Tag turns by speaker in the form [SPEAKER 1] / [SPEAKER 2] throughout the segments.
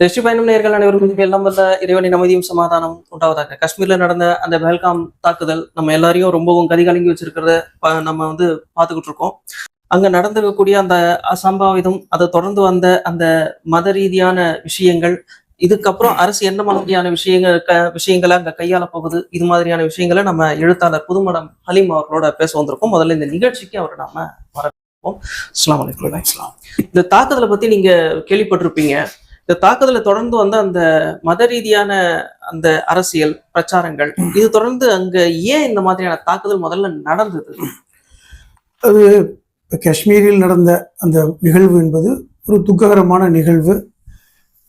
[SPEAKER 1] திருச்சி பயணம் நேர்கள் அனைவருக்கும் எல்லாம் வல்ல இறைவனின் அமைதியும் சமாதானம் உண்டாவதாக. காஷ்மீர்ல நடந்த அந்த பெல்காம் தாக்குதல் நம்ம எல்லாரையும் ரொம்பவும் கதிகலங்கி வச்சிருக்கிறத நம்ம வந்து பார்த்துக்கிட்டு இருக்கோம். அங்க நடந்திருக்கக்கூடிய அந்த அசம்பாவிதம் அதை தொடர்ந்து வந்த அந்த மத ரீதியான விஷயங்கள் இதுக்கப்புறம் அரசு என்ன மாதிரியான விஷயங்கள் க விஷயங்களை அங்க கையாள போகுது இது மாதிரியான விஷயங்களை நம்ம எழுத்தாளர் புதுமடம் ஹலீம் அவர்களோட பேச வந்திருக்கோம். முதல்ல இந்த நிகழ்ச்சிக்கு அவரை நாம வரவேற்போம். அஸ்ஸலாமு
[SPEAKER 2] இஸ்லாம்
[SPEAKER 1] இந்த தாக்குதலை பத்தி நீங்க கேள்விப்பட்டிருப்பீங்க. இந்த தாக்குதலை தொடர்ந்து வந்த அந்த மத ரீதியான அந்த அரசியல் பிரச்சாரங்கள் இது தொடர்ந்து அங்க ஏன் இந்த மாதிரியான தாக்குதல் முதல்ல நடந்தது?
[SPEAKER 2] அது காஷ்மீரில் நடந்த அந்த நிகழ்வு என்பது ஒரு துக்ககரமான நிகழ்வு.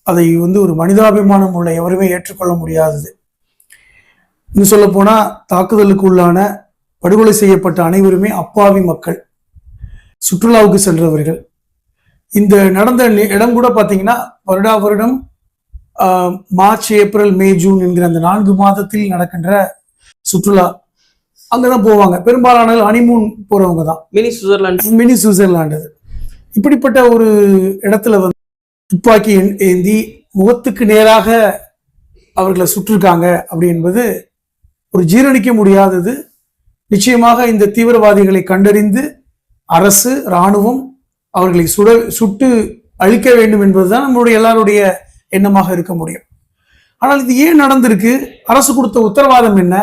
[SPEAKER 2] அதை வந்து ஒரு மனிதாபிமானம் உள்ள எவருமே ஏற்றுக்கொள்ள முடியாதது. இன்னும் சொல்ல போனால் தாக்குதலுக்கு உள்ளான படுகொலை செய்யப்பட்ட அனைவருமே அப்பாவி மக்கள் சுற்றுலாவுக்கு சென்றவர்கள். இந்த நடந்த இடம் கூட பார்த்தீங்கன்னா வருடா வருடம் மார்ச் ஏப்ரல் மே ஜூன் என்கிற அந்த நான்கு மாதத்தில் நடக்கின்ற சுற்றுலா. அங்கதான் போவாங்க. பெரும்பாலான ஹனிமூன் போறவங்க தான்.
[SPEAKER 1] மினி சுவிட்சர்லாந்து
[SPEAKER 2] மினி சுவிட்சர்லாந்து அது. இப்படிப்பட்ட ஒரு இடத்துல வந்து துப்பாக்கி ஏந்- ஏந்தி முகத்துக்கு நேராக அவர்களை சுட்டிருக்காங்க அப்படி என்பது ஒரு ஜீரணிக்க முடியாதது. நிச்சயமாக இந்த தீவிரவாதிகளை கண்டறிந்து அரசு இராணுவம் அவர்களை சுட சுட்டு அழிக்க வேண்டும் என்பதுதான் நம்மளுடைய எல்லாருடைய எண்ணமாக இருக்க முடியும். ஆனால் இது ஏன் நடந்திருக்கு? அரசு கொடுத்த உத்தரவாதம் என்ன?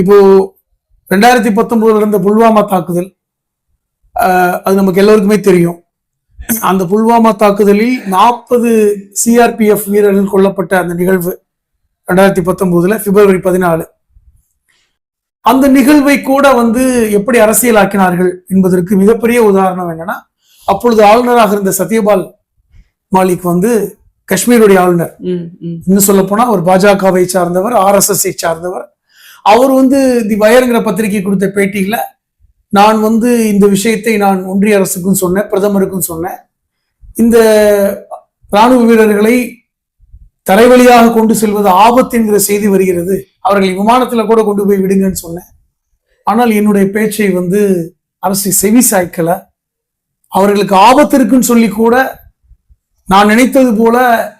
[SPEAKER 2] இப்போ ரெண்டாயிரத்தி பத்தொன்பதுல இருந்த புல்வாமா தாக்குதல் அது நமக்கு எல்லோருக்குமே தெரியும். அந்த புல்வாமா தாக்குதலில் நாற்பது சிஆர்பிஎஃப் வீரர்கள் கொல்லப்பட்ட அந்த நிகழ்வு ரெண்டாயிரத்தி பத்தொன்பதுல பிப்ரவரி பதினாலு. அந்த நிகழ்வை கூட வந்து எப்படி அரசியலாக்கினார்கள் என்பதற்கு மிகப்பெரிய உதாரணம் என்னன்னா அப்பொழுது ஆளுநராக இருந்த சத்யபால் மாலிக் வந்து காஷ்மீருடைய ஆளுநர். இன்னும் சொல்ல போனா அவர் பாஜகவை சார்ந்தவர் ஆர்எஸ்எஸ்ஐ சார்ந்தவர். அவர் வந்து தி வயர்ங்கிற பத்திரிகை கொடுத்த பேட்டியில நான் வந்து இந்த விஷயத்தை நான் ஒன்றிய அரசுக்கும் சொன்னேன் பிரதமருக்கும் சொன்னேன். இந்த ராணுவ வீரர்களை தரைவழியாக கொண்டு செல்வது ஆபத்து என்கிற செய்தி வருகிறது. அவர்களை விமானத்தில் கூட கொண்டு போய் விடுங்கன்னு சொன்னேன். ஆனால் என்னுடைய பேச்சை வந்து அரசு செவி சாய்க்கல. அவர்களுக்கு ஆபத்து இருக்குன்னு சொல்லி கூட நான் நினைத்தது போல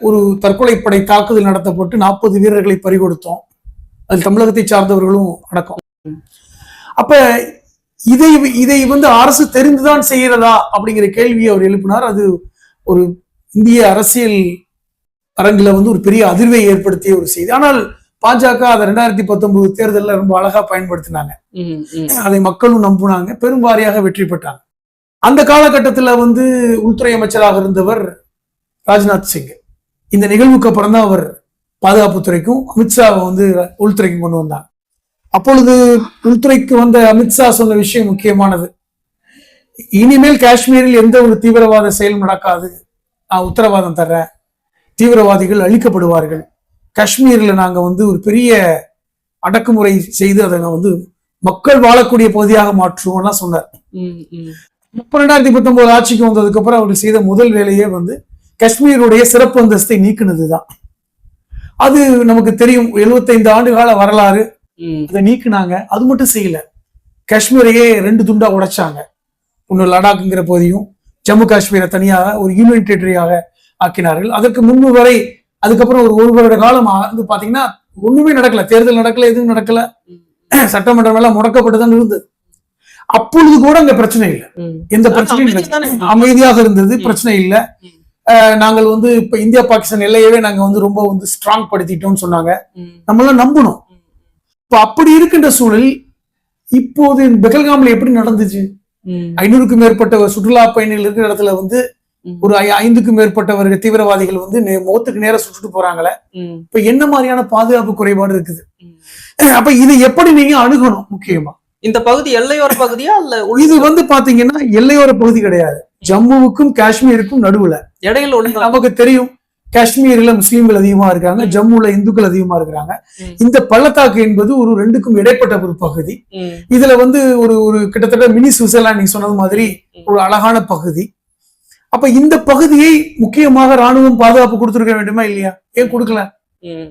[SPEAKER 2] ஒரு தற்கொலைப்படை தாக்குதல் நடத்தப்பட்டு நாற்பது வீரர்களை பறிகொடுத்தோம். அதில் தமிழகத்தை சார்ந்தவர்களும் அடக்கம். அப்ப இதை இதை வந்து அரசு தெரிந்துதான் செய்கிறதா அப்படிங்கிற கேள்வியை அவர் எழுப்பினார். அது ஒரு இந்திய அரசியல் அரங்கில் வந்து ஒரு பெரிய அதிர்வை ஏற்படுத்திய ஒரு செய்தி. ஆனால் பாஜக அதை ரெண்டாயிரத்தி பத்தொன்பது தேர்தலில் ரொம்ப அழகா பயன்படுத்தினாங்க. அதை மக்களும் நம்புனாங்க. பெரும்பாரியாக வெற்றி பெற்றாங்க. அந்த காலகட்டத்துல வந்து உள்துறை அமைச்சராக இருந்தவர் ராஜ்நாத் சிங். இந்த நிகழ்வுக்கு அப்புறம் தான் அவர் பாதுகாப்புத்துறைக்கும் அமித்ஷாவை வந்து உள்துறைக்கும் கொண்டு வந்தாங்க அப்பொழுது உள்துறைக்கு வந்த அமித்ஷா சொன்ன விஷயம் முக்கியமானது. இனிமேல் காஷ்மீரில் எந்த ஒரு தீவிரவாத செயலும் நடக்காது. நான் உத்தரவாதம் தர்றேன். தீவிரவாதிகள் அழிக்கப்படுவார்கள். காஷ்மீர்ல நாங்க வந்து ஒரு பெரிய அடக்குமுறை செய்து அதை நான் வந்து மக்கள் வாழக்கூடிய பகுதியாக மாற்றுவோம்லாம் சொன்னார்.
[SPEAKER 1] ம், ம்.
[SPEAKER 2] இப்போ ரெண்டாயிரத்தி பத்தொன்பது ஆட்சிக்கு வந்ததுக்கு அப்புறம் அவர் செய்த முதல் வேலையே வந்து காஷ்மீருடைய சிறப்பு அந்தஸ்தை நீக்குனதுதான். அது நமக்கு தெரியும். 75 ஆண்டு கால வரலாறு. அதை நீக்குனாங்க. அது மட்டும் செய்யல. காஷ்மீரையே ரெண்டு துண்டா உடைச்சாங்க. ஒன்று லடாக்குங்கிற பகுதியும் ஜம்மு காஷ்மீரை தனியாக ஒரு யூனியன் டெரிட்டரியாக ஆக்கினார்கள். அதற்கு முன்பு வரை அதுக்கப்புறம் ஒரு ஒரு வருட காலம் வந்து பாத்தீங்கன்னா ஒண்ணுமே நடக்கல. தேர்தல் நடக்கல எதுவும் நடக்கல. சட்டமன்றம் எல்லாம் முடக்கப்பட்டுதான் இருந்தது. அப்பொழுது கூட அங்க பிரச்சனை இல்லை. எந்த பிரச்சனையும்? அமைதியாக இருந்தது. பிரச்சனை இல்ல. நாங்கள் வந்து இப்ப இந்தியா பாகிஸ்தான் எல்லையவே நாங்க வந்து ரொம்ப வந்து ஸ்ட்ராங் படுத்திட்டோம்னு சொன்னாங்க. நம்மளாம் நம்பணும். இப்ப அப்படி இருக்கின்ற சூழல் இப்போது பெகல்காம்ல எப்படி நடந்துச்சு? ஐநூறுக்கும் மேற்பட்ட சுற்றுலா பயணிகள் இருக்கிற இடத்துல வந்து. ஒரு ஐந்துக்கும் மேற்பட்டவர்கள் தீவிரவாதிகள் வந்து முகத்துக்கு நேரா சுட்டுட்டு போறாங்களே இப்ப என்ன மாதிரியான பாதுகாப்பு குறைபாடு இருக்குது. அப்ப இதை எப்படி நீங்க அணுகணும் முக்கியமா?
[SPEAKER 1] இந்த பகுதி எல்லையோர பகுதியா இல்ல
[SPEAKER 2] இது வந்து பாத்தீங்கன்னா எல்லையோர பகுதி கிடையாது. ஜம்முவுக்கும் காஷ்மீருக்கும் நடுவுல.
[SPEAKER 1] இடையில உள்ள
[SPEAKER 2] நமக்கு தெரியும் காஷ்மீர்ல முஸ்லீம்கள் அதிகமா இருக்காங்க ஜம்முல இந்துக்கள் அதிகமா இருக்கிறாங்க. இந்த பள்ளத்தாக்கு என்பது ஒரு ரெண்டுக்கும் இடைப்பட்ட ஒரு பகுதி. இதுல வந்து ஒரு ஒரு கிட்டத்தட்ட மினி சுவிட்சர்லாந்து நீங்க சொன்னது மாதிரி ஒரு அழகான பகுதி. அப்ப இந்த பகுதியை முக்கியமாக ராணுவம் பாதுகாப்பு கொடுத்திருக்க வேண்டுமா இல்லையா? ஏன் கொடுக்கல?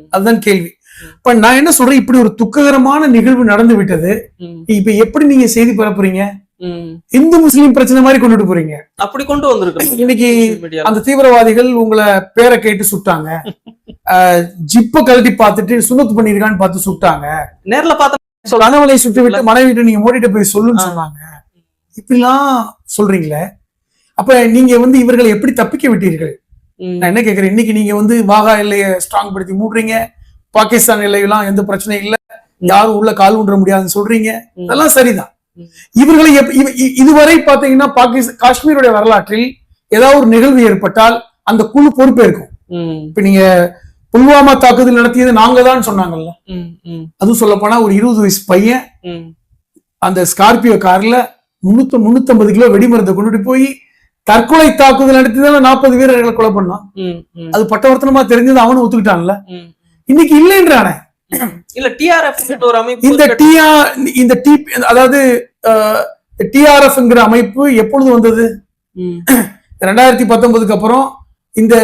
[SPEAKER 2] அதுதான் கேள்வி. இப்ப நான் என்ன சொல்றேன்? இப்படி ஒரு துக்ககரமான நிகழ்வு நடந்து விட்டது. இப்ப எப்படி நீங்க செய்தி பரப்புறீங்க. இந்து முஸ்லீம் பிரச்சனை மாதிரி கொண்டுட்டு போறீங்க.
[SPEAKER 1] அப்படி கொண்டு வந்திருக்கோம்
[SPEAKER 2] இன்னைக்கு அந்த தீவிரவாதிகள் உங்களை பேரை கேட்டு சுட்டாங்க. ஜிப்ப கழட்டி பார்த்துட்டு சுண்ணத்து பண்ணிருக்கான்னு பார்த்து சுட்டாங்க.
[SPEAKER 1] நேர்ல பார்த்தா
[SPEAKER 2] கணவனை சுட்டு விட்டு மனைவிட்டு நீங்க மோடிட்டு போய் சொல்லுன்னு. சொன்னாங்க. இப்படிலாம் சொல்றீங்களே? அப்ப நீங்க வந்து இவர்களை எப்படி தப்பிக்க விட்டீர்கள். நான் என்ன கேக்குறேன் இன்னைக்கு நீங்க வந்து வாகா எல்லையை ஸ்ட்ராங் படுத்தி மூடுறீங்க பாகிஸ்தான் எல்லையெல்லாம் எந்த பிரச்சனையும் இல்ல யாரும் உள்ள கால் ஊன்ற முடியாதுன்னு சொல்றீங்க. அதெல்லாம் சரிதான். இவர்களை இதுவரை பாத்தீங்கன்னா பாகிஸ்தான் காஷ்மீருடைய வரலாற்றில் ஏதாவது ஒரு நிகழ்வு ஏற்பட்டால் அந்த குழு பொறுப்பேற்கும். இப்ப நீங்க புல்வாமா தாக்குதல் நடத்தியது நாங்க தான் சொன்னாங்கல்ல. அதுவும் சொல்ல போனா ஒரு இருபது வயசு பையன். அந்த ஸ்கார்பியோ கார்ல முன்னூத்தி முன்னூத்தம்பது கிலோ வெடிமருந்தை கொண்டுட்டு போய் தற்கொலை தாக்குதல் நடத்தி நாற்பது வீரர்களை கொலை பண்ணான். அது பட்டவர்த்தனமா தெரிஞ்சது அவனும் ஒத்துக்கிட்டான்ல. இன்னைக்கு இல்லைன்றானே.
[SPEAKER 1] இல்ல டிஆர்எஃப்
[SPEAKER 2] இந்த டிஆர் இந்த டி அதாவது டிஆர்எஃப்ங்கிற அமைப்பு எப்பொழுது வந்தது. ரெண்டாயிரத்தி பத்தொன்பதுக்கு அப்புறம் இந்த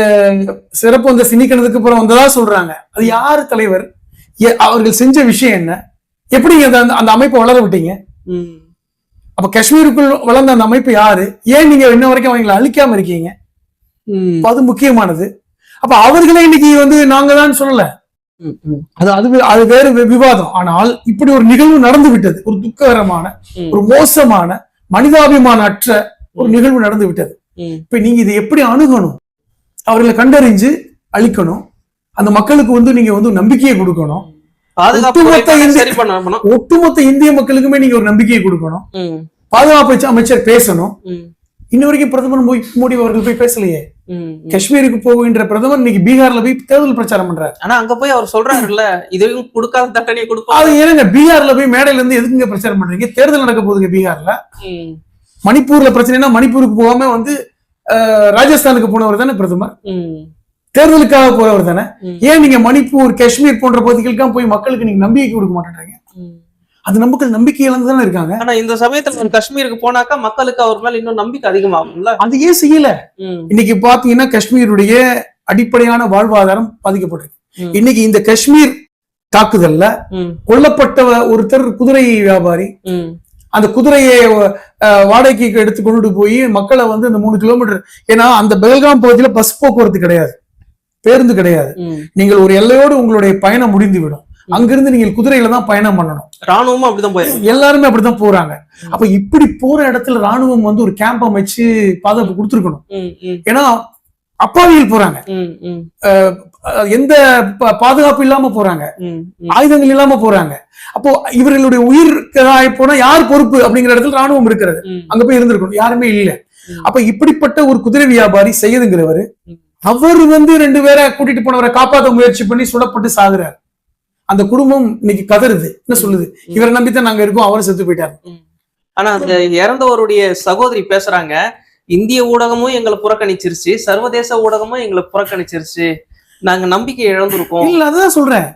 [SPEAKER 2] சிறப்பு அந்த சினிக்கணதுக்கு அப்புறம் வந்ததா சொல்றாங்க. அது யாரு தலைவர்? அவர்கள் செஞ்ச விஷயம் என்ன? எப்படி அந்த அமைப்பை வளர விட்டீங்க. அப்ப காஷ்மீருக்குள் வளர்ந்த அந்த அமைப்பு யாரு? ஏன் நீங்க இன்ன வரைக்கும் அவங்களை அழிக்காம இருக்கீங்க? அது முக்கியமானது. அப்ப அவர்களே இன்னைக்கு வந்து நாங்க தான் சொல்லல. அது அது அது வேறு விவாதம். ஆனால் இப்படி ஒரு நிகழ்வு நடந்து விட்டது. ஒரு துக்ககரமான. ஒரு மோசமான மனிதாபிமான அற்ற ஒரு நிகழ்வு நடந்து விட்டது. இப்ப நீங்க இதை எப்படி அணுகணும்? அவர்களை கண்டறிஞ்சு அழிக்கணும். அந்த மக்களுக்கு வந்து நீங்க வந்து நம்பிக்கையை கொடுக்கணும். ஒட்டுமொத்த இந்திய- மக்களுக்குமே நீங்க ஒரு நம்பிக்கையை கொடுக்கணும். பாதுகாப்பு அமைச்ச- அமைச்சர் பேசணும். இன்ன வரைக்கும் பிரதமர் மோடி அவர்கள் போய் பேசலையே. காஷ்மீருக்கு போகின்ற பிரதமர் இன்னைக்கு பீகார்ல போய் தேர்தல் பிரச்சாரம் பண்றாரு
[SPEAKER 1] ஆனா அங்க போய் அவர் சொல்றாருல்ல இதையும் கொடுக்காத தண்டனையை
[SPEAKER 2] அது
[SPEAKER 1] கொடுப்பாங்க
[SPEAKER 2] ஏனுங்க பீகார்ல போய் மேடையில இருந்து எதுக்குங்க பிரச்சாரம் பண்றீங்க தேர்தல் நடக்க போகுதுங்க பீகார்ல. மணிப்பூர்ல பிரச்சனைனா மணிப்பூருக்கு போகாம வந்து ராஜஸ்தானுக்கு போனவர் தானே பிரதமர். தேர்தலுக்காக போறவர் தானே. ஏன் நீங்க மணிப்பூர் காஷ்மீர் போன்ற பகுதிகளுக்கெல்லாம் போய் மக்களுக்கு நீங்க நம்பிக்கை கொடுக்க மாட்டேன்றீங்க அது நமக்கு நம்பிக்கை இழந்து தானே இருக்காங்க
[SPEAKER 1] ஆனா இந்த சமயத்துல காஷ்மீருக்கு போனாக்கா மக்களுக்கு அவர் மேல இன்னும் நம்பிக்கை அதிகமாகும்ல
[SPEAKER 2] அது ஏன் செய்யல. இன்னைக்கு பாத்தீங்கன்னா காஷ்மீருடைய அடிப்படையான வாழ்வாதாரம் பாதிக்கப்பட்டிருக்கு. இன்னைக்கு இந்த காஷ்மீர் தாக்குதல்ல. கொல்லப்பட்ட ஒருத்தர் குதிரை வியாபாரி. அந்த குதிரையை வாடகைக்கு எடுத்து கொண்டுட்டு போய் மக்களை வந்து அந்த மூணு கிலோமீட்டர் ஏன்னா அந்த பெல்காம் பகுதியில பஸ் போக்குவரத்து கிடையாது பேருந்து கிடையாது. நீங்கள் ஒரு எல்லையோடு உங்களுடைய பயணம் முடிந்து விடும் அங்கிருந்து நீங்கள் குதிரையில தான் பயணம் பண்ணணும்.
[SPEAKER 1] ராணுவமும் அப்படிதான் போயிருக்கு
[SPEAKER 2] எல்லாருமே அப்படித்தான் போறாங்க. அப்ப இப்படி போற இடத்துல ராணுவம் வந்து ஒரு கேம்ப் அமைச்சு பாதுகாப்பு கொடுத்துருக்கணும். ஏன்னா அப்பாவிகள் போறாங்க. எந்த பாதுகாப்பு இல்லாம போறாங்க. ஆயுதங்கள் இல்லாம போறாங்க. அப்போ இவர்களுடைய உயிர் போனா யார் பொறுப்பு அப்படிங்கிற இடத்துல ராணுவம் இருக்கிறது. அங்க போய் இருந்திருக்கணும். யாருமே இல்ல. அப்ப இப்படிப்பட்ட ஒரு குதிரை வியாபாரி செய்யுதுங்கிறவரு. அவர் வந்து ரெண்டு பேரை கூட்டிட்டு போனவரை காப்பாத்த முயற்சி பண்ணி சுடப்பட்டு சாகுறாரு. அந்த குடும்பம் இன்னைக்கு கதறுது. என்ன சொல்லுது? இவரை நம்பித்தான் நாங்க இருக்கோம் அவரும் செத்து போயிட்டாரு.
[SPEAKER 1] ஆனா அந்த இறந்தவருடைய சகோதரி பேசுறாங்க இந்திய ஊடகமும் எங்களை புறக்கணிச்சிருச்சு சர்வதேச ஊடகமும் எங்களை புறக்கணிச்சிருச்சு. நாங்க நம்பிக்கை இழந்திருக்கோம்.
[SPEAKER 2] இல்ல அதான் சொல்றேன்.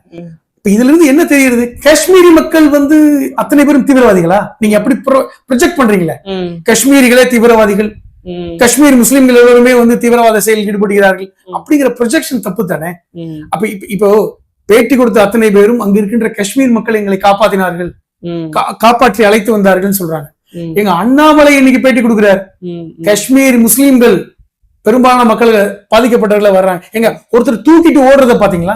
[SPEAKER 2] இதுல இருந்து என்ன தெரியுது? காஷ்மீரி மக்கள் வந்து அத்தனை பேரும் தீவிரவாதிகளா? நீங்க அப்படி ப்ரொஜெக்ட் பண்றீங்களே. காஷ்மீரிகளே தீவிரவாதிகள். காஷ்மீர் முஸ்லிம்கள் எல்லாருமே வந்து தீவிரவாத செயலில் ஈடுபடுகிறார்கள். அப்படிங்கிற ப்ரொஜெக்ஷன் தப்பு தானே. அப்ப இப்போ பேட்டி கொடுத்த அத்தனை பேரும் அங்க இருக்கின்ற காஷ்மீர் மக்கள் எங்களை காப்பாத்தினார்கள் காப்பாற்றி அழைத்து வந்தார்கள் சொல்றாங்க. எங்க அண்ணாமலை இன்னைக்கு பேட்டி கொடுக்கிறார். காஷ்மீர் முஸ்லிம்கள் பெரும்பாலான மக்கள் பாதிக்கப்பட்டவர்கள வர்றாங்க எங்க ஒருத்தர் தூக்கிட்டு ஓடுறத பாத்தீங்களா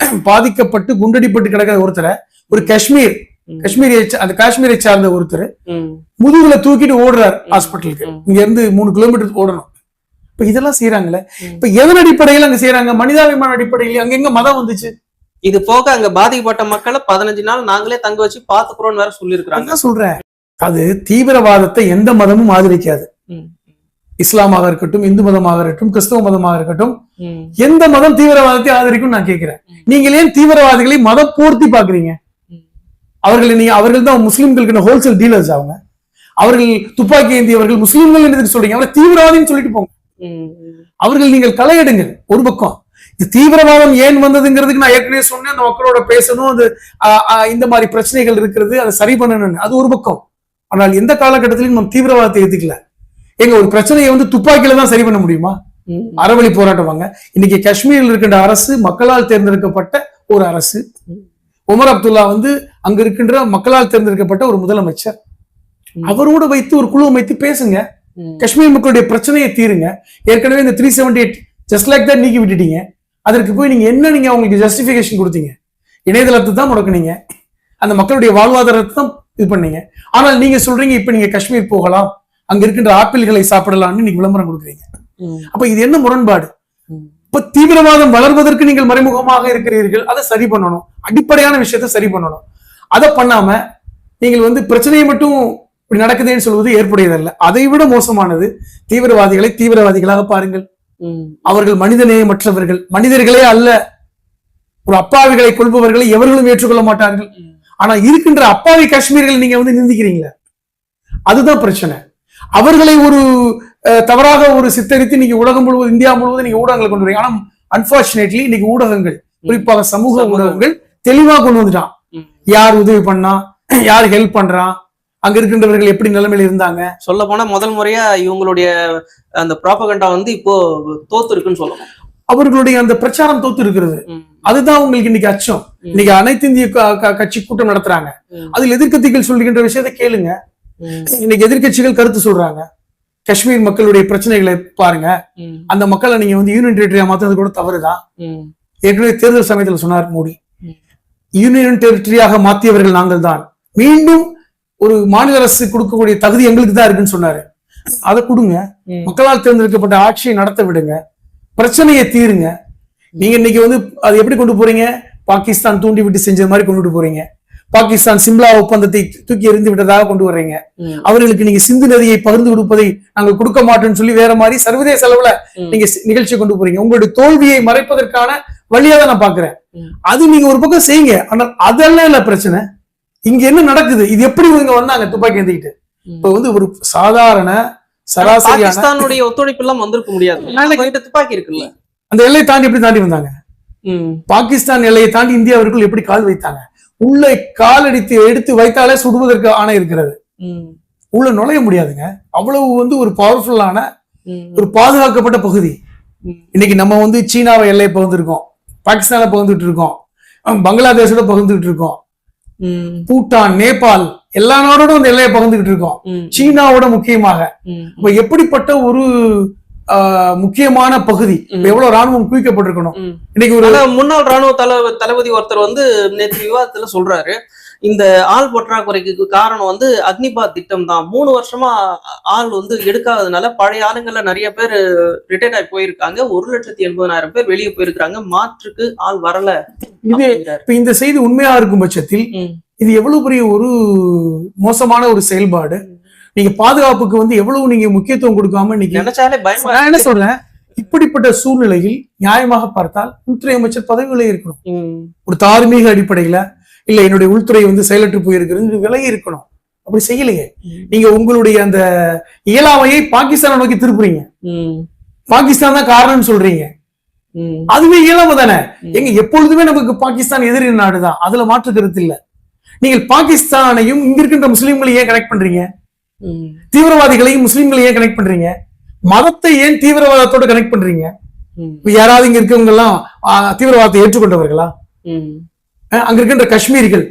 [SPEAKER 2] பாதிக்கப்பட்டு குண்டடிப்பட்டு கிடக்கிற ஒருத்தரை ஒரு காஷ்மீர். காஷ்மீரை அந்த காஷ்மீரை சார்ந்த ஒருத்தர். முதுகுல தூக்கிட்டு ஓடுறார். ஹாஸ்பிட்டலுக்கு. இங்க இருந்து மூணு கிலோமீட்டர் ஓடணும் இப்ப இதெல்லாம் செய்யறாங்களே
[SPEAKER 1] ம்.
[SPEAKER 2] இப்ப எதன் அடிப்படையில் அங்க செய்யறாங்க மனிதாபிமான அடிப்படையில் அங்க எங்க மதம் வந்துச்சு
[SPEAKER 1] இது போக அங்க பாதிக்கப்பட்ட மக்களை பதினஞ்சு நாள் நாங்களே தங்க வச்சு பாத்துக்கிறோம்னு வேற சொல்லியிருக்கிறாங்க.
[SPEAKER 2] சொல்றேன். அது தீவிரவாதத்தை எந்த மதமும் ஆதரிக்காது. இஸ்லாமாக இருக்கட்டும் இந்து மதமாக இருக்கட்டும் கிறிஸ்தவ மதமாக இருக்கட்டும். எந்த மதம் தீவிரவாதத்தை ஆதரிக்கும் நான் கேட்கிறேன் நீங்கள் ஏன் தீவிரவாதிகளை மதம் பூர்த்தி பாக்குறீங்க. அவர்கள் நீங்க அவர்கள் தான் முஸ்லிம்களுக்கு ஹோல்சேல் டீலர்ஸ் அவங்க. அவர்கள் துப்பாக்கி ஏந்தியவர்கள் முஸ்லிம்கள் என்று சொல்றீங்க. அவரை தீவிரவாதின்னு சொல்லிட்டு போங்க. அவர்கள் நீங்கள் களையிடுங்கள் ஒரு பக்கம். தீவிரவாதம் ஏன் வந்ததுங்கிறதுக்கு நான் ஏற்கனவே சொன்னேன். அந்த மக்களோட பேசணும் அது இந்த மாதிரி பிரச்சனைகள் இருக்கிறது அதை சரி பண்ணணும் அது ஒரு பக்கம். ஆனால் எந்த காலகட்டத்திலும் நம்ம தீவிரவாதத்தை ஏத்துக்கல எங்க ஒரு பிரச்சனையை வந்து துப்பாக்கியில தான் சரி பண்ண முடியுமா. அறவழி போராட்டம் வாங்க இன்னைக்கு காஷ்மீரில் இருக்கின்ற அரசு மக்களால் தேர்ந்தெடுக்கப்பட்ட ஒரு அரசு. உமர் அப்துல்லா வந்து அங்க இருக்கின்ற மக்களால் தேர்ந்தெடுக்கப்பட்ட ஒரு முதலமைச்சர். அவரோட வைத்து ஒரு குழு வைத்து பேசுங்க. காஷ்மீர் மக்களுடைய பிரச்சனையை தீருங்க. ஏற்கனவே இந்த three seventy eight just like தான் நீக்கி விட்டுட்டீங்க. அதற்கு போய் நீங்க என்ன நீங்க அவங்களுக்கு ஜஸ்டிபிகேஷன் கொடுத்தீங்க? இணையதளத்தை தான் முடக்குனீங்க. அந்த மக்களுடைய வாழ்வாதாரத்தை தான் இது பண்ணீங்க. ஆனால் நீங்க சொல்றீங்க இப்ப நீங்க காஷ்மீர் போகலாம் அங்க இருக்கின்ற ஆப்பிள்களை சாப்பிடலாம்னு நீங்க விளம்பரம் கொடுக்குறீங்க. அப்ப இது என்ன முரண்பாடு. இப்ப தீவிரவாதம் வளர்வதற்கு நீங்கள் மறைமுகமாக இருக்கிறீர்கள் அதை சரி பண்ணணும். அடிப்படையான விஷயத்தை சரி பண்ணணும். அதை பண்ணாம நீங்கள் வந்து பிரச்சனையை மட்டும் இப்படி நடக்குதுன்னு சொல்வது ஏற்புடையதல்ல. அதை விட மோசமானது தீவிரவாதிகளை தீவிரவாதிகளாக பாருங்கள். அவர்கள் மனிதநேயமற்றவர்கள். மனிதர்களே அல்ல. ஒரு அப்பாவிகளை கொள்பவர்களை எவர்களும் ஏற்றுக்கொள்ள மாட்டார்கள். ஆனா இருக்கின்ற அப்பாவி காஷ்மீர்கள் நீங்க வந்து நிந்திக்கிறீங்களே? அதுதான் பிரச்சனை. அவர்களை ஒரு தவறாக ஒரு சித்தரித்து நீங்க உலகம் முழுவதும் இந்தியா முழுவதும் நீங்க ஊடகங்களை கொண்டு வரீங்க. ஆனா அன்பார்ச்சுனேட்லி இன்னைக்கு ஊடகங்கள் குறிப்பாக சமூக ஊடகங்கள் தெளிவா கொண்டு வந்துட்டான். யார் உதவி பண்ணா? யார் ஹெல்ப் பண்றான் அங்க இருக்கின்றவர்கள் எப்படி நிலைமையில இருந்தாங்க
[SPEAKER 1] சொல்ல போனா முதல் முறையா இவங்களுடைய அந்த ப்ராபகண்டா வந்து இப்போ தோத்து இருக்குன்னு சொல்லணும்
[SPEAKER 2] அவர்களுடைய அந்த பிரச்சாரம் தோத்து இருக்கிறது. அதுதான் உங்களுக்கு இன்னைக்கு அச்சம். இன்னைக்கு அனைத்து இந்திய கட்சி கூட்டம் நடத்துறாங்க. அதில் எதிர்க்கட்சிகள் சொல்லுகின்ற விஷயத்தை கேளுங்க. இன்னைக்கு எதிர்க்கட்சிகள் கருத்து சொல்றாங்க காஷ்மீர் மக்களுடைய பிரச்சனைகளை பாருங்க. அந்த மக்களை நீங்க வந்து யூனியன் டெரிட்டரியா மாத்துறது கூட தவறுதான். ஏற்கனவே தேர்தல் சமயத்தில் சொன்னார் மோடி. யூனியன் டெரிட்டரியாக மாற்றியவர்கள் நாங்கள் தான் மீண்டும் ஒரு மாநில அரசு கொடுக்கக்கூடிய தகுதி எங்களுக்கு தான் இருக்குன்னு சொன்னாரு. அதை கொடுங்க. மக்களால் தேர்ந்தெடுக்கப்பட்ட ஆட்சியை நடத்த விடுங்க. பிரச்சனையை தீருங்க. நீங்க இன்னைக்கு வந்து அது எப்படி கொண்டு போறீங்க? பாகிஸ்தான் தூண்டி விட்டு செஞ்சது மாதிரி கொண்டுட்டு போறீங்க. பாகிஸ்தான் சிம்லா ஒப்பந்தத்தை தூக்கி எறிந்து விட்டதாக கொண்டு வர்றீங்க. அவர்களுக்கு நீங்க சிந்து நதியை பகிர்ந்து கொடுப்பதை நாங்கள் கொடுக்க மாட்டோம்னு சொல்லி வேற மாதிரி சர்வதேச அளவுல. நீங்க சி- நிகழ்ச்சியை கொண்டு போறீங்க. உங்களுடைய தோல்வியை மறைப்பதற்கான வழியா தான் நான் பாக்குறேன். அது நீங்க ஒரு பக்கம் செய்யுங்க. ஆனால் அதெல்லாம் இல்ல பிரச்சனை. இங்க என்ன நடக்குது இது எப்படி இவங்க வந்தாங்க துப்பாக்கி ஏந்திக்கிட்டு. இப்ப வந்து ஒரு சாதாரண சராசரியான
[SPEAKER 1] பாகிஸ்தானுடைய ஒத்துழைப்பு எல்லாம் வந்திருக்க முடியாது துப்பாக்கி இருக்குல்ல
[SPEAKER 2] அந்த எல்லையை தாண்டி எப்படி தாண்டி வந்தாங்க
[SPEAKER 1] ம்.
[SPEAKER 2] பாகிஸ்தான் எல்லையை தாண்டி இந்தியாவிற்குள் எப்படி கால் வைத்தாங்க உள்ள கால் அடித்து எடுத்து வைத்தாலே சுடுவதற்கு ஆணை இருக்கிறது
[SPEAKER 1] ம்.
[SPEAKER 2] உள்ள நுழைய முடியாதுங்க அவ்வளவு வந்து ஒரு பவர்ஃபுல்லான. ஒரு பாதுகாக்கப்பட்ட பகுதி. இன்னைக்கு நம்ம வந்து சீனாவை எல்லையை பகிர்ந்துருக்கோம் பாகிஸ்தானை பகிர்ந்துட்டு இருக்கோம் பங்களாதேஷோட பகிர்ந்துட்டு இருக்கோம். பூட்டான் நேபாள் எல்லா நாடோடும் அந்த எல்லையை பகிர்ந்துகிட்டு இருக்கோம். சீனாவோட முக்கியமாக.
[SPEAKER 1] ம்.
[SPEAKER 2] இப்ப எப்படிப்பட்ட ஒரு முக்கியமான பகுதி? எவ்வளவு ராணுவம் குவிக்கப்பட்டிருக்கணும். இன்னைக்கு ஒரு
[SPEAKER 1] முன்னாள் ராணுவ தளபதி ஒருத்தர் வந்து நேற்று விவாதத்துல சொல்றாரு. இந்த ஆள் பற்றாக்குறைக்கு காரணம் வந்து அக்னிபாத் திட்டம் தான் மூணு வருஷமா ஆள் வந்து எடுக்காததுனால பழைய ஆளுங்கள்ல நிறைய பேர் ரிட்டையர்ட் ஆகி போயிருக்காங்க. ஒரு லட்சத்தி எண்பதாயிரம் பேர் வெளியே போயிருக்காங்க மாற்றுக்கு ஆள் வரல
[SPEAKER 2] இது. இப்ப இந்த செய்தி உண்மையா இருக்கும் பட்சத்தில். இது எவ்வளவு பெரிய ஒரு மோசமான ஒரு செயல்பாடு? நீங்க பாதுகாப்புக்கு வந்து எவ்வளவு நீங்க முக்கியத்துவம் கொடுக்காம இன்னைக்கு
[SPEAKER 1] நினைச்சாலே பயமா
[SPEAKER 2] நான் என்ன சொல்றேன்? இப்படிப்பட்ட சூழ்நிலையில் நியாயமாக பார்த்தால் உள்துறை அமைச்சர் பதவியில இருக்கணும். ஒரு தார்மீக அடிப்படையில இல்ல என்னுடைய உள்துறை வந்து செயலற்று போயிருக்கிறது விலகி இருக்கணும். அப்படி செய்யலையே. நீங்க உங்களுடைய அந்த இயலாமையை பாகிஸ்தானை நோக்கி திருப்புறீங்க. பாகிஸ்தான் தான் காரணம்னு சொல்றீங்க. அதுவே இயலாமை தானே. எங்க எப்பொழுதுமே நமக்கு பாகிஸ்தான் எதிரி நாடுதான் அதுல மாற்று கருத்து இல்ல. நீங்கள் பாகிஸ்தானையும் இங்க இருக்கின்ற முஸ்லிம்களை ஏன் கனெக்ட் பண்றீங்க. தீவிரவாதிகளையும் முஸ்லிம்களை ஏன் கனெக்ட் பண்றீங்க? மதத்தை ஏன் தீவிரவாதத்தோட கனெக்ட் பண்றீங்க? யாராவது இங்க இருக்கவங்க எல்லாம் தீவிரவாதத்தை ஏற்றுக்கொண்டவர்களா? அங்க இருக்கின்ற காஷ்மீரிகள்.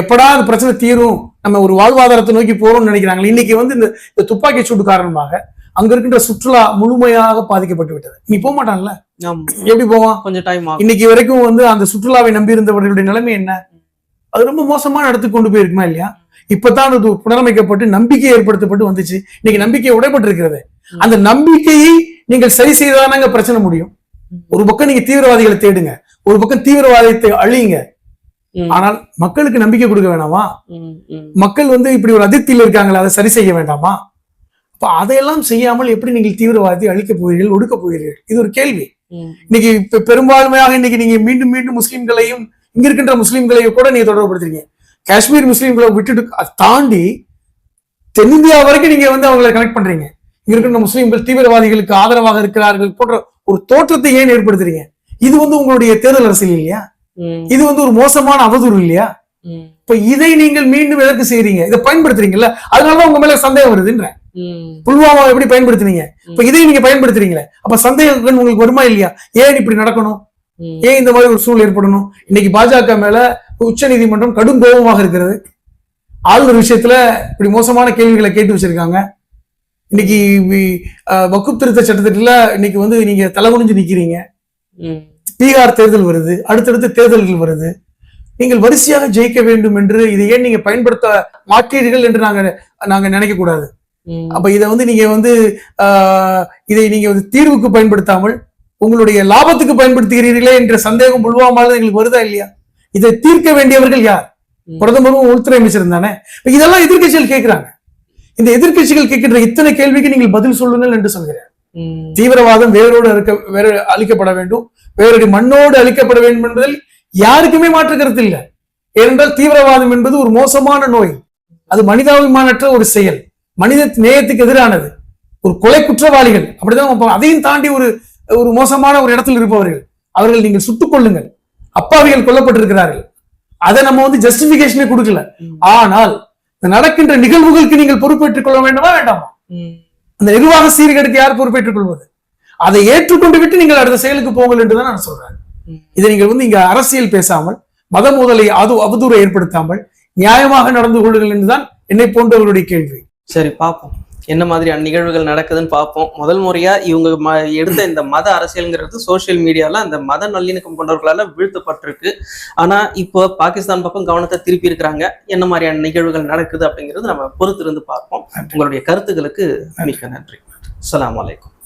[SPEAKER 2] எப்படா அந்த பிரச்சனை தீரும்? நம்ம ஒரு வாழ்வாதாரத்தை நோக்கி போறோம்னு நினைக்கிறாங்க இன்னைக்கு வந்து இந்த துப்பாக்கி சூடு காரணமாக அங்க இருக்கின்ற சுற்றுலா முழுமையாக பாதிக்கப்பட்டு விட்டது. நீ போக மாட்டான்ல. எப்படி போவான்
[SPEAKER 1] கொஞ்சம் டைம்
[SPEAKER 2] இன்னைக்கு வரைக்கும் வந்து அந்த சுற்றுலாவை நம்பி இருந்தவர்களுடைய நிலைமை என்ன? அது ரொம்ப மோசமான இடத்துக்கு கொண்டு போயிருக்குமா இல்லையா? இப்பதான் அது புனரமைக்கப்பட்டு நம்பிக்கை ஏற்படுத்தப்பட்டு வந்துச்சு. இன்னைக்கு நம்பிக்கை உடைப்பட்டு இருக்கிறது அந்த நம்பிக்கையை நீங்கள் சரி செய்தாதானங்க பிரச்சனை முடியும். ஒரு பக்கம் நீங்க தீவிரவாதிகளை தேடுங்க. ஒரு பக்கம் தீவிரவாதத்தை அழியுங்க. ஆனால் மக்களுக்கு நம்பிக்கை கொடுக்க வேணாமா. மக்கள் வந்து இப்படி ஒரு அதிருப்தியில் இருக்காங்களா அதை சரி செய்ய வேண்டாமா? அப்ப அதையெல்லாம் செய்யாமல் எப்படி நீங்கள் தீவிரவாதத்தை அழிக்க போகிறீர்கள் ஒடுக்க போகிறீர்கள்? இது ஒரு கேள்வி. இன்னைக்கு இப்ப பெரும்பான்மையாக இன்னைக்கு நீங்க மீண்டும் மீண்டும் முஸ்லிம்களையும் இங்க இருக்கின்ற முஸ்லிம்களையும் கூட நீங்க தொடர்புபடுத்துறீங்க. காஷ்மீர் முஸ்லிம்களை விட்டுட்டு தாண்டி தென்னிந்தியா வரைக்கும் நீங்க வந்து அவங்களை கனெக்ட் பண்றீங்க. இங்க இருக்கின்ற முஸ்லிம்கள் தீவிரவாதிகளுக்கு ஆதரவாக இருக்கிறார்கள் போன்ற ஒரு தோற்றத்தை ஏன் ஏற்படுத்துறீங்க? இது வந்து உங்களுடைய தேர்தல் அரசியல் இல்லையா. இது வந்து ஒரு மோசமான அவதூறு இல்லையா. இப்ப இதை நீங்கள் மீண்டும் எதற்கு செய்றீங்க? இதை பயன்படுத்துறீங்கல்ல? அதனாலதான் உங்க மேல சந்தேகம் வருதுன்ற. புல்வாமா எப்படி பயன்படுத்துனீங்க? இப்ப இதை நீங்க பயன்படுத்துறீங்களே. அப்ப சந்தேகங்கள் உங்களுக்கு வருமா இல்லையா? ஏன் இப்படி நடக்கணும். ஏன் இந்த மாதிரி ஒரு சூழல் ஏற்படணும்? இன்னைக்கு பாஜக மேல உச்ச நீதிமன்றம் கடும் கோபமாக இருக்கிறது. ஆளுநர் விஷயத்துல இப்படி மோசமான கேள்விகளை கேட்டு வச்சிருக்காங்க. இன்னைக்கு வக்குப் திருத்த சட்டத்திட்டத்துல இன்னைக்கு வந்து நீங்க தலைகுனிஞ்சு நிக்கிறீங்க.
[SPEAKER 1] ம்.
[SPEAKER 2] பீகார் தேர்தல் வருது அடுத்தடுத்து தேர்தல்கள் வருது. நீங்கள் வரிசையாக ஜெயிக்க வேண்டும் என்று இதை ஏன் நீங்க பயன்படுத்த மாட்டீர்கள் என்று நாங்க நாங்க நினைக்க கூடாது. அப்ப இதை வந்து நீங்க வந்து இதை நீங்க வந்து தீர்வுக்கு பயன்படுத்தாமல் உங்களுடைய லாபத்துக்கு பயன்படுத்துகிறீர்களே என்ற சந்தேகம் புல்வாமால எங்களுக்கு வருதா இல்லையா? இதை தீர்க்க வேண்டியவர்கள் யார். பிரதமரும் உள்துறை அமைச்சரும் தானே? இதெல்லாம் எதிர்க்கட்சிகள் கேட்கிறாங்க இந்த எதிர்க்கட்சிகள் கேட்கின்ற இத்தனை கேள்விக்கு நீங்கள் பதில் சொல்லுங்கள் என்று சொல்கிறேன். தீவிரவாதம் வேரோடு அறுக்க வேற அழிக்கப்பட வேண்டும். வேறொரு மண்ணோடு அழிக்கப்பட வேண்டும் என்பதில் யாருக்குமே மாற்று கருத்து இல்லை. ஏனென்றால் தீவிரவாதம் என்பது ஒரு மோசமான நோய். அது மனிதாபிமானற்ற ஒரு செயல். மனித நேயத்துக்கு எதிரானது. ஒரு கொலை குற்றவாளிகள். அப்படிதான். அதையும் தாண்டி ஒரு ஒரு மோசமான ஒரு இடத்தில் இருப்பவர்கள். அவர்கள் நீங்கள் சுட்டுக் கொள்ளுங்கள் அப்பாவிகள் கொல்லப்பட்டிருக்கிறார்கள். அதை நம்ம வந்து ஜஸ்டிபிகேஷனே கொடுக்கல. ஆனால் நடக்கின்ற நிகழ்வுகளுக்கு நீங்கள் பொறுப்பேற்றுக் கொள்ள வேண்டுமா வேண்டாமா. அந்த நிர்வாக சீர்கேடுக்கு யார் பொறுப்பேற்றுக் கொள்வது? அதை ஏற்றுக்கொண்டு விட்டு நீங்கள் அடுத்த செயலுக்கு போங்கள் என்றுதான் நான் சொல்றேன். இதை நீங்கள் வந்து இங்க அரசியல் பேசாமல் மத மோதலை அது அவதூறை ஏற்படுத்தாமல் நியாயமாக நடந்து கொள்ளுங்கள் என்றுதான் என்னை போன்றவர்களுடைய கேள்வி.
[SPEAKER 1] சரி பார்ப்போம். என்ன மாதிரியான நிகழ்வுகள் நடக்குதுன்னு பார்ப்போம். முதல் முறையா இவங்க ம- எடுத்த இந்த மத அரசியல்ங்கிறது சோஷியல் மீடியால அந்த மத நல்லிணக்கம் கொண்டவர்களால வீழ்த்தப்பட்டிருக்கு. ஆனா இப்போ பாகிஸ்தான் பக்கம் கவனத்தை திருப்பி இருக்கிறாங்க. என்ன மாதிரியான நிகழ்வுகள் நடக்குது அப்படிங்கிறது நம்ம பொறுத்திருந்து பார்ப்போம். உங்களுடைய கருத்துக்களுக்கு மிக்க நன்றி. அஸ்ஸலாமு அலைக்கும்.